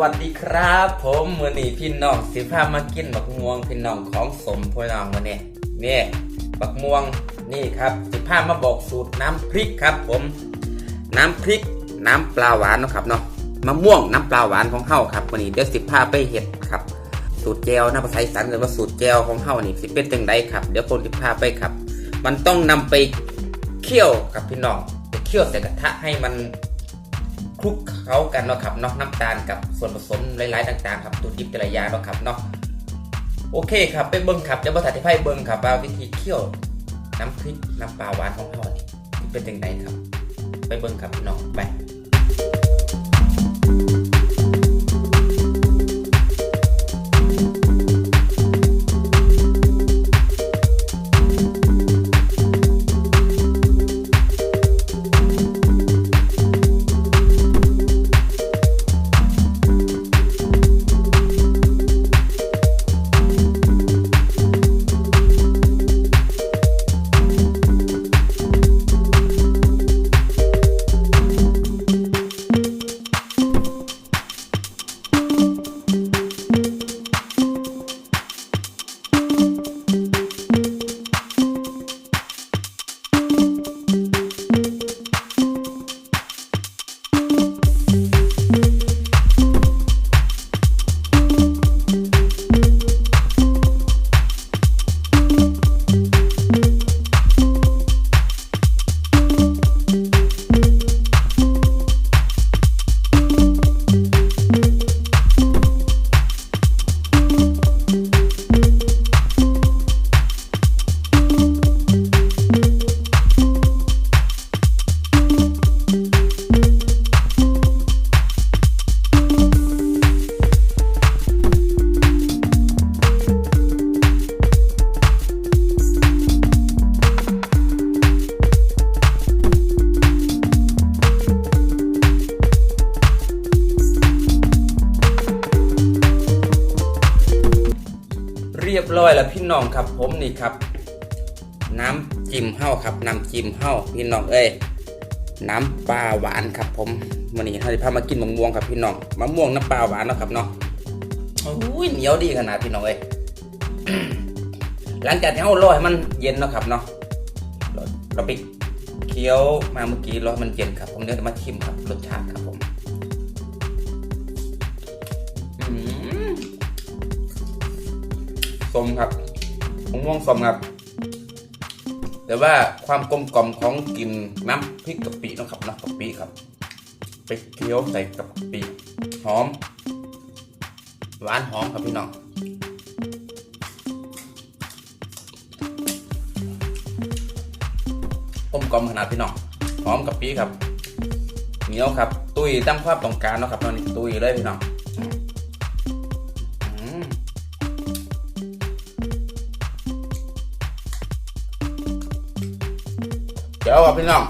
วัสดีครับ ผมมือนี่พี่น้องสิพามากินบักม่วงพี่น้องของสมพี่น้องวันนี้นี่บักม่วงนี่ครับสิพามาบอกสูตรน้ำพริกครับ ผม น้ำพริกน้ำปลาหวานนะครับเนาะมะม่วงน้ำปลาหวานของเฮาครับวันนี้เดี๋ยวสิพาไปเห็ดครับ สูตรแจวนะภาษาอีสานเรียว่าสูตรแจวของเฮานี่สิเป็นจังไดครับเดี๋ยวผมสิพาไปครับ มันต้องนำไปเคี่ยวกับพี่น้องเคี่ยวใส่กระทะให้มัน ลุกเคล้ากันเนาะครับเนาะน้ำตาลกับส่วนผสมหลายๆต่างๆครับตัวดิบแต่ละอย่างเนาะครับเนาะโอเคครับไปเบิ้งครับเดี๋ยวบริษัทที่ไพ่เบิ้งครับว่าวิธีเคี่ยวน้ำพริกน้ำปลาหวานของเรานี่ที่เป็นยังไงครับ ไปเบิ้งครับน้องไป รียบร้อยแล้วพี่น้องครับผมนี่ครับ น้ำจิ้มเฮ้าครับน้ำจิ้มเฮ้าพี่น้องเอ้ยน้ำปลาหวานครับ ผมวันนี้เราจะพามากินมะม่วงครับพี่น้องมะม่วงน้ำปลาหวานเนาะครับเนาะโอ้ยเหนียวดีขนาดพี่น้องเอ้ยหลังจากที่เรารอให้มันเย็นเนาะครับเนาะเราเราไปเคี้ยวมาเมื่อกี้รอให้มันเย็นครับ ผมเดี๋ยวจะมาชิมครับรสชาติครับผม สมครับมะม่วงส้มครับ แต่ว่าความกลมกล่อมของกลิ่นน้ำพริกกะปินะครับนาะกะปิครับไปเคี้ยวใส่กะปิหอม หวานหอมครับพี่น้องกลมกล่อมขนาดพี่น้องหอมกะปิครับเหนียวครับ ตุยตั้งความต้องการเนาะครับตอนนี้ตุยเลยพี่น้อง ดี๋ยวครับพี่น้อง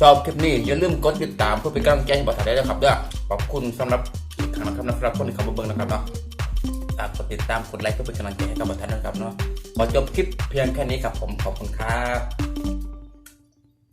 ชอบคลิปนี้อย่าลืมกดติดตามเพื่อเป็นกำลังใจให้บริษัทได้เลยครับเด้อขอบคุณสำหรับอีกครั้งนะครับสำหรับคนที่เข้ามาเบิ่งนะครับเนาะฝากกดติดตามกดไลค์เพื่อเป็นกำลังใจให้กับบริษัทนะครับเนาะขอจบคลิปเพียงแค่นี้ครับผมขอบคุณครับ